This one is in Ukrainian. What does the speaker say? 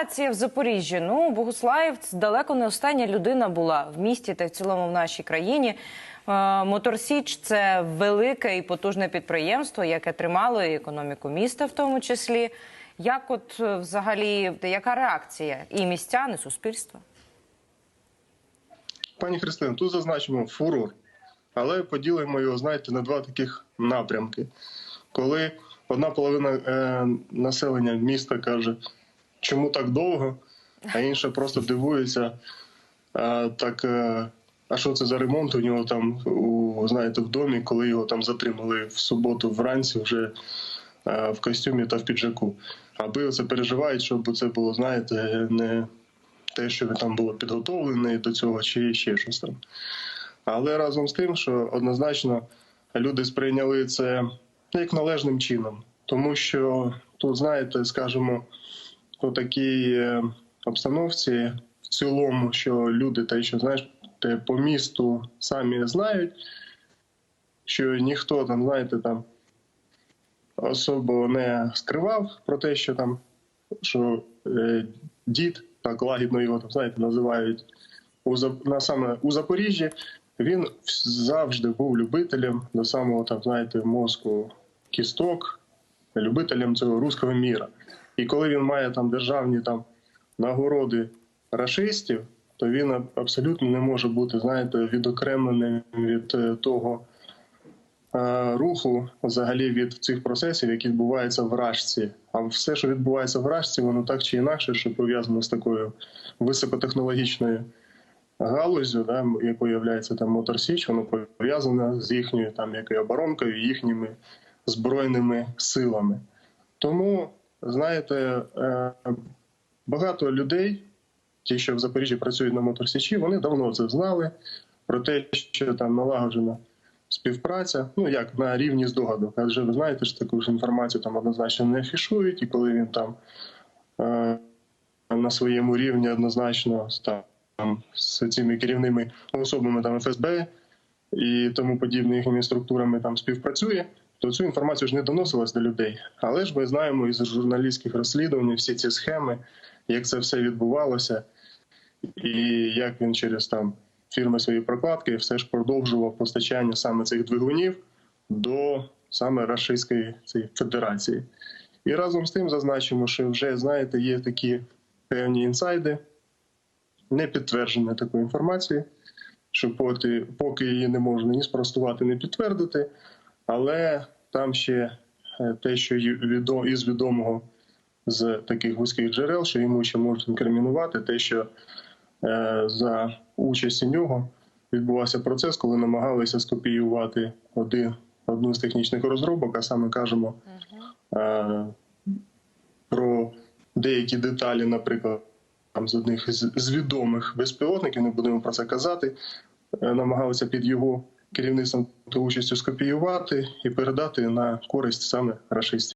ситуація в Запоріжжі? Ну, Богуслаїв далеко не остання людина була в місті та в цілому в нашій країні. Е, Моторсіч це велике і потужне підприємство, яке тримало і економіку міста, в тому числі. Як, от е, взагалі, яка реакція і містян, і суспільства? Пані Христина, тут зазначимо фурор, але поділимо його, знаєте, на два таких напрямки. Коли одна половина е, населення міста каже, чому так довго, а інша просто дивується, а, так, е, а що це за ремонт у нього там, у, знаєте, в домі, коли його там затримали в суботу вранці вже е, в костюмі та в піджаку. Аби це переживають, щоб це було, знаєте, не те, що там було підготовлене до цього, чи ще щось там. Але разом з тим, що однозначно люди сприйняли це як належним чином, тому що тут, знаєте, скажімо, у такій е, обстановці в цілому, що люди, те, що знаєш, те по місту самі знають, що ніхто там, знаєте, там особо не скривав про те, що там що е, дід, так лагідно його там, знаєте, називають у на саме у Запоріжжі. Він завжди був любителем до самого там, знаєте, мозку кісток, любителем цього руського міра. І коли він має там державні там нагороди рашистів, то він абсолютно не може бути, знаєте, відокремленим від е, того е, руху, взагалі від цих процесів, які відбуваються в Рашці. А все, що відбувається в Рашці, воно так чи інакше, що пов'язано з такою високотехнологічною галузю, да, якою є там Мотор Січ, воно пов'язане з їхньою там якою оборонкою, їхніми збройними силами. Тому, знаєте, е, багато людей, ті, що в Запоріжжі працюють на Моторсічі, вони давно це знали про те, що там налагоджена співпраця, ну як на рівні здогадок. Адже ви знаєте, що таку ж інформацію там однозначно не афішують, і коли він там е, на своєму рівні однозначно там з цими керівними особами там ФСБ і тому подібними їхніми структурами там співпрацює, то цю інформацію ж не доносилась до людей. Але ж ми знаємо із журналістських розслідувань всі ці схеми, як це все відбувалося, і як він через там фірми свої прокладки все ж продовжував постачання саме цих двигунів до саме Рашистської цієї федерації. І разом з тим зазначимо, що вже знаєте, є такі певні інсайди, не підтвердження такої інформації, що поки, поки її не можна ні спростувати, ні підтвердити, але там ще е, те, що й відо- із відомого з таких вузьких джерел, що йому ще можуть інкримінувати, те, що е, за участі нього відбувався процес, коли намагалися скопіювати один, одну з технічних розробок, а саме кажемо е, про деякі деталі, наприклад, там з одних з, з відомих безпілотників, не будемо про це казати, е, намагалися під його керівництвом та участю скопіювати і передати на користь саме рашистів.